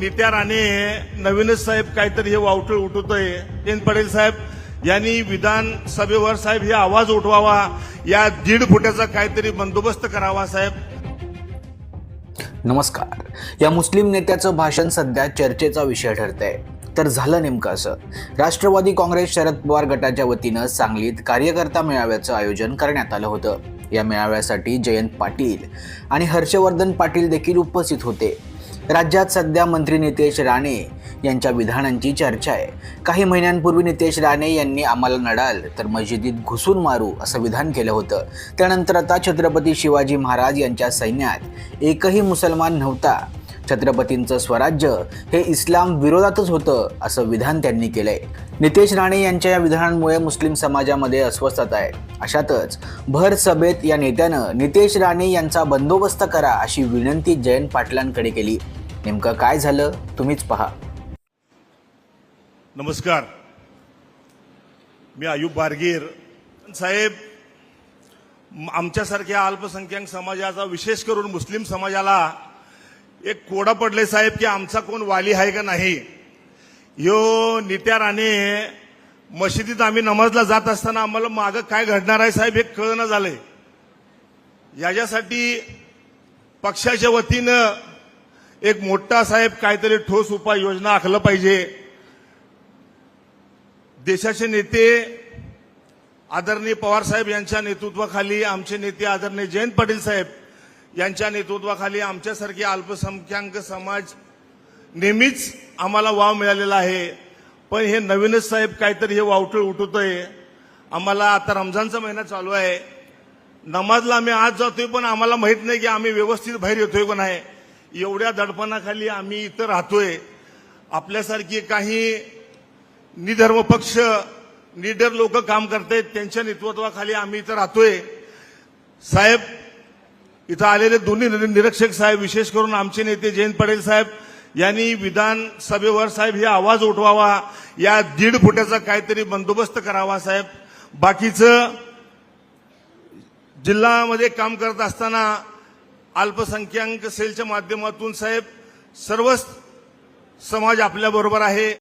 नित्या राणे नवीनच साहेब काहीतरी हे वावटळ उठवतोय. जयंत पटेल साहेब यांनी विधानसभेवर साहेब हे आवाज उठवावा या दीड फुटाचा काहीतरी बंदोबस्त करावा साहेब. नमस्कार. या मुस्लिम नेत्याचं भाषण सध्या चर्चेचा विषय ठरतंय. तर झालं नेमकं असं. राष्ट्रवादी काँग्रेस शरद पवार गटाच्या वतीनं सांगलीत कार्यकर्ता मेळाव्याचं आयोजन करण्यात आलं होतं. या मेळाव्यासाठी जयंत पाटील आणि हर्षवर्धन पाटील देखील उपस्थित होते. राज्यात सध्या मंत्री नितेश राणे यांच्या विधानांची चर्चा आहे. काही महिन्यांपूर्वी नितेश राणे यांनी आम्हाला नडाल तर मशिदीत घुसून मारू असं विधान केलं होतं. त्यानंतर आता छत्रपती शिवाजी महाराज यांच्या सैन्यात एकही मुसलमान नव्हता. छत्रपतींचं स्वराज्य हे इस्लाम विरोधातच होतं असं विधान त्यांनी केलंय. नितेश राणे यांच्या या विधानांमुळे मुस्लिम समाजामध्ये अस्वस्थता आहे. अशातच भर सभेत या नेत्यानं नितेश राणे यांचा बंदोबस्त करा अशी विनंती जयंत पाटलांकडे केली. नेमकं काय झालं तुम्हीच पहा. नमस्कार. मी आयुब बारगीर. साहेब आमच्यासारख्या अल्पसंख्याक समाजाचा विशेष करून मुस्लिम समाजाला एक कोडा पडले साहेब की आमचा कोण वाली आहे का नाही? यो नित्या राणे मशिदीत आम्ही नमाजला जात असताना आम्हाला मागं काय घडणार आहे साहेब हे कळणं झालंय. याच्यासाठी पक्षाच्या वतीनं एक मोठा साहेब काहीतरी ठोस उपाययोजना आखलं पाहिजे. देशाचे नेते आदरणीय पवार साहेब यांच्या नेतृत्वाखाली आमचे नेते आदरणीय जयंत पाटील साहेब यांच्या नेतृत्वाखाली आमच्यासारखे अल्पसंख्याक समाज नेहमीच आम्हाला वाव मिळालेला आहे. पण हे नवीनच साहेब काहीतरी हे वावटळ उठवतोय. आम्हाला आता रमजानचा महिना चालू आहे. नमाजला आम्ही आज जातोय पण आम्हाला माहीत नाही की आम्ही व्यवस्थित बाहेर येतोय का नाही. एवढ्या दडपणाखाली आम्ही इथं राहतोय. आपल्यासारखी काही निधर्म पक्ष निडर लोक काम करतायत त्यांच्या नेतृत्वाखाली आम्ही इथं राहतोय. साहेब इथं आलेले दोन्ही निरीक्षक साहेब विशेष करून आमचे नेते जयंत पटेल साहेब यांनी विधानसभेवर साहेब हे आवाज उठवावा या दीड फुटाचा काहीतरी बंदोबस्त करावा साहेब. बाकीचं जिल्ह्यामध्ये काम करत असताना अल्पसंख्याक सेलच्या माध्यमातून साहेब सर्वच समाज आपल्याबरोबर आहे.